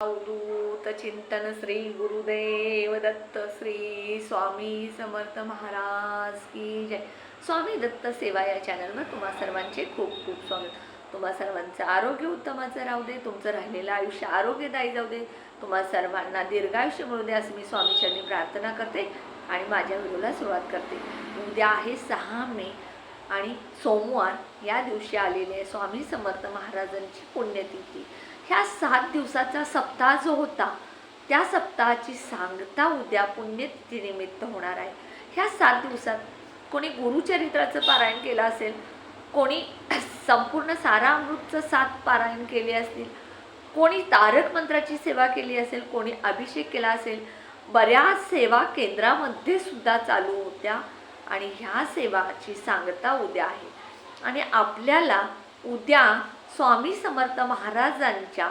अवधूत चिंतन श्री गुरुदेव दत्त श्री स्वामी समर्थ महाराज की जय. स्वामी दत्त सेवा या चॅनलवर तुम्हा सर्वांचे खूप खूप स्वागत. तुम्हा सर्वांचं आरोग्य उत्तमाचं राहू दे तुमचं राहिलेलं आयुष्य आरोग्यदायी जाऊ दे. तुम्हा सर्वांना दीर्घायुष्य मिळू दे असं मी स्वामीचरणी प्रार्थना करते आणि माझ्या व्हिडिओला सुरुवात करते. उद्या आहे सहा मे आणि सोमवार या दिवशी आलेले आहे स्वामी समर्थ महाराजांची पुण्यतिथी. ह्या सात दिवसाचा सप्ताह जो होता त्या सप्ताहाची सांगता उद्या पुण्यतिथीनिमित्त होणार आहे. ह्या सात दिवसात कोणी गुरुचरित्राचं पारायण केलं असेल कोणी संपूर्ण सारा अमृतचं सात पारायण केले असतील कोणी तारक मंत्राची सेवा केली असेल कोणी अभिषेक केला असेल बऱ्याच सेवा केंद्रामध्ये सुद्धा चालू होत्या आणि ह्या सेवाची सांगता उद्या आहे. आणि आपल्याला उद्या स्वामी समर्थ महाराजांच्या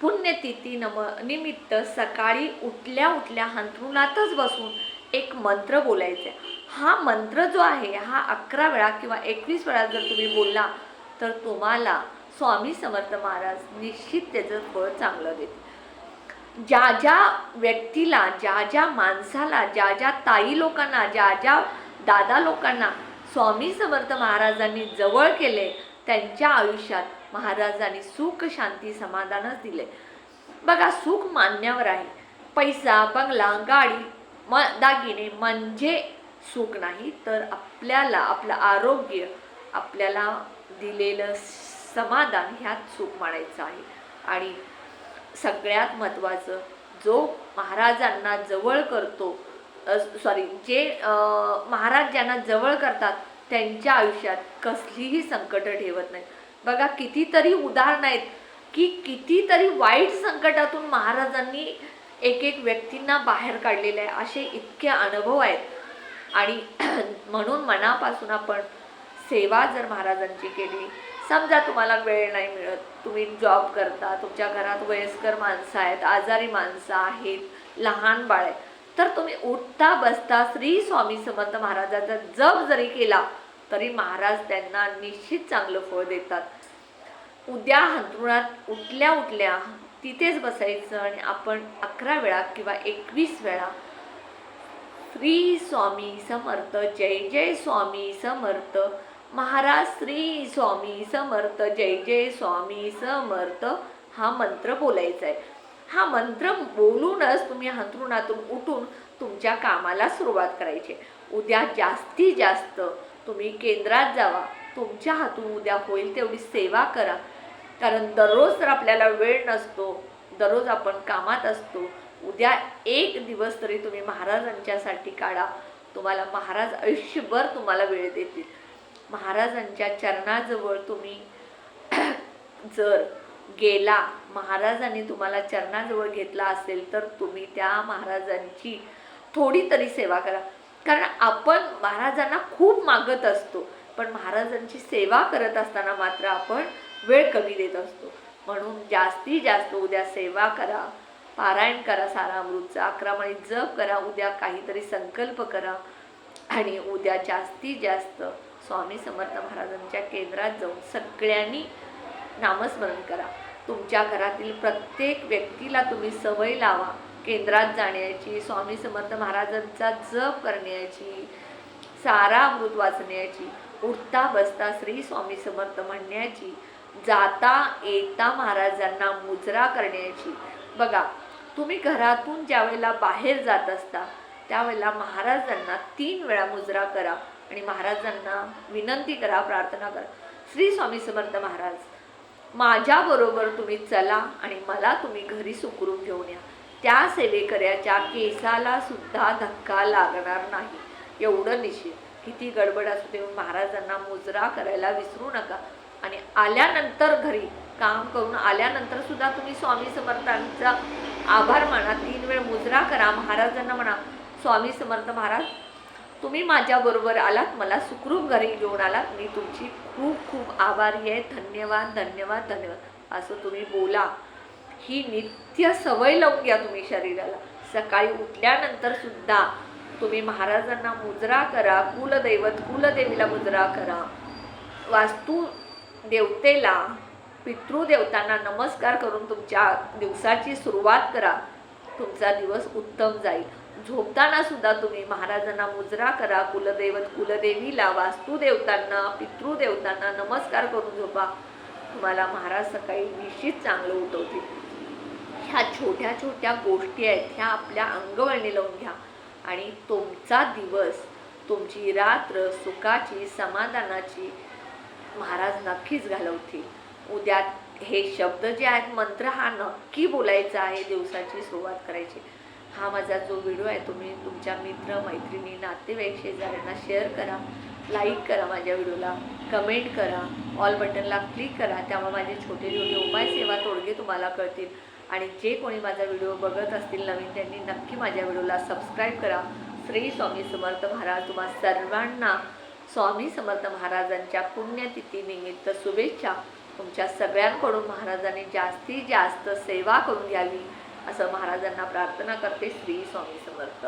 पुण्यतिथी नम निमित्त सकाळी उठल्या उठल्या अंथरुणातच बसून एक मंत्र बोलायचा. आहे हा मंत्र जो आहे हा अकरा वेळा किंवा एकवीस वेळा जर तुम्ही बोलला तर तुम्हाला स्वामी समर्थ महाराज निश्चित त्याचं फळ चांगलं देते ज्या ज्या व्यक्तीला ज्या ज्या माणसाला ज्या ज्या ताई लोकांना ज्या ज्या दादा लोकांना स्वामी समर्थ महाराजांनी जवळ केले त्यांच्या आयुष्यात महाराजांनी सुख शांती समाधानच दिले. बघा सुख मान्यावर आहे. पैसा बंगला गाडी म दागिने म्हणजे सुख नाही तर आपल्याला आपलं आरोग्य आपल्याला दिलेलं समाधान ह्यात सुख मानायचं आहे. आणि सगळ्यात महत्त्वाचं जो महाराजांना जवळ करतो सॉरी जे महाराज ज्यांना जवळ करतात त्यांच्या आयुष्यात कसलीही संकटं ठेवत नाही बघा कितीतरी उदाहरण आहेत की कितीतरी वाईट संकटातून महाराजांनी एक एक व्यक्तींना बाहेर काढलेले आहे. असे इतके अनुभव आहेत. आणि म्हणून मनापासून आपण सेवा जर महाराजांची केली समजा तुम्हाला वेळ नाही मिळत तुम्ही जॉब करता तुमच्या घरात वयस्कर माणसं आहेत आजारी माणसं आहेत लहान बाळ आहेत. तर तुम्ही उठता बसता श्री स्वामी समर्थ महाराजांचा जप जरी केला तरी महाराज त्यांना निश्चित चांगलं फळ देतात. उद्या हंतरुणात उठल्या उठल्या तिथेच बसायचं आणि आपण अकरा वेळा किंवा एकवीस वेळा श्री स्वामी समर्थ जय जय स्वामी समर्थ महाराज श्री स्वामी समर्थ जय जय स्वामी समर्थ हा मंत्र बोलायचा आहे हा मंत्र बोलूनच तुम्ही हंतरुणातून उठून तुमच्या कामाला सुरुवात करायची. उद्या जास्तीत जास्त तुम्ही केंद्रात जावा. तुमच्या हातून उद्या होईल तेवढी सेवा करा. कारण दररोज तर आपल्याला वेळ नसतो दररोज आपण कामात असतो उद्या एक दिवस तरी तुम्ही महाराजांच्यासाठी काढा. तुम्हाला महाराज आयुष्यभर तुम्हाला वेळ देतील. महाराजांच्या चरणाजवळ तुम्ही जर गेला महाराजांनी तुम्हाला चरणाजवळ घेतला असेल तर तुम्ही त्या महाराजांची थोडी तरी सेवा करा. कारण आपण महाराजांना खूप मागत असतो पण महाराजांची सेवा करत असताना मात्र आपण वेळ कमी देत असतो. म्हणून जास्तीत जास्त उद्या सेवा करा पारायण करा सारा अमृतचा अकरा जप करा उद्या काहीतरी संकल्प करा आणि उद्या जास्तीत जास्त स्वामी समर्थ महाराजांच्या केंद्रात जाऊन सगळ्यांनी नामस्मरण करा. तुमच्या घरातील प्रत्येक व्यक्तीला तुम्ही सवय लावा. केंद्रात जाण्याची स्वामी समर्थ महाराजांचा जप करण्याची सारा अमृत वाचण्याची उठता बसता श्री स्वामी समर्थ म्हणण्याची जाता येता महाराजांना मुजरा करण्याची. बघा तुम्ही घरातून ज्या वेळेला बाहेर जात असता त्यावेळेला महाराजांना तीन वेळा मुजरा करा आणि महाराजांना विनंती करा प्रार्थना करा. श्री स्वामी समर्थ महाराज माझ्याबरोबर तुम्ही चला आणि मला तुम्ही घरी सुखरूप घेऊन या. त्या सेवेकऱ्याच्या केसाला सुद्धा धक्का लागणार नाही. एवढं निश्चित. किती गडबड असू दे महाराजांना मुजरा करायला विसरू नका. आणि आल्यानंतर घरी काम करून आल्यानंतर सुद्धा तुम्ही स्वामी समर्थांचा आभार माना. तीन वेळ मुजरा करा महाराजांना म्हणा. स्वामी समर्थ महाराज तुम्ही माझ्याबरोबर आलात मला सुखरूप घरी घेऊन आलात. मी तुमची खूप खूप आभारी आहे. धन्यवाद धन्यवाद धन्यवाद. असं तुम्ही बोला. ही नित्य सवय लावून घ्या तुम्ही शरीराला. सकाळी उठल्यानंतर सुद्धा तुम्ही महाराजांना मुजरा करा कुलदैवत कुलदेवीला मुजरा करा. वास्तू देवतेला पितृदेवतांना नमस्कार करून तुमच्या दिवसाची सुरुवात करा. तुमचा दिवस उत्तम जाईल. झोपताना सुद्धा तुम्ही महाराजांना मुजरा करा कुलदैवत कुलदेवीला वास्तुदेवतांना पितृदेवतांना नमस्कार करून झोपा. तुम्हाला महाराज सकाळी निश्चित चांगलं उठवतील. ह्या छोट्या छोट्या गोष्टी आहेत ह्या आपल्या अंगवळणी लावून घ्या. आणि तुमचा दिवस तुमची रात्र सुखाची समाधानाची महाराज नक्कीच घालवतील. उद्या हे शब्द जे आहेत मंत्र हा नक्की बोलायचा आहे दिवसाची सुरुवात करायची. हा माझा जो व्हिडिओ आहे तुम्ही तुमच्या मित्र मैत्रिणी नातेवाईक शेजाऱ्यांना शेअर करा लाईक करा माझ्या व्हिडिओला कमेंट करा ऑल बटनला क्लिक करा त्यामुळे माझे छोटे छोटे उपाय सेवा तोडगे तुम्हाला कळतील. आणि जे कोणी माझा व्हिडिओ बघत असतील नवीन त्यांनी नक्की माझ्या व्हिडिओला सबस्क्राईब करा. श्री स्वामी समर्थ महाराज तुम्हा सर्वांना स्वामी समर्थ महाराजांच्या पुण्यतिथीनिमित्त शुभेच्छा. तुमच्या सगळ्यांकडून महाराजांनी जास्तीत जास्त सेवा करून घ्यावी. असं महाराजांना प्रार्थना करते श्री स्वामी समर्थ.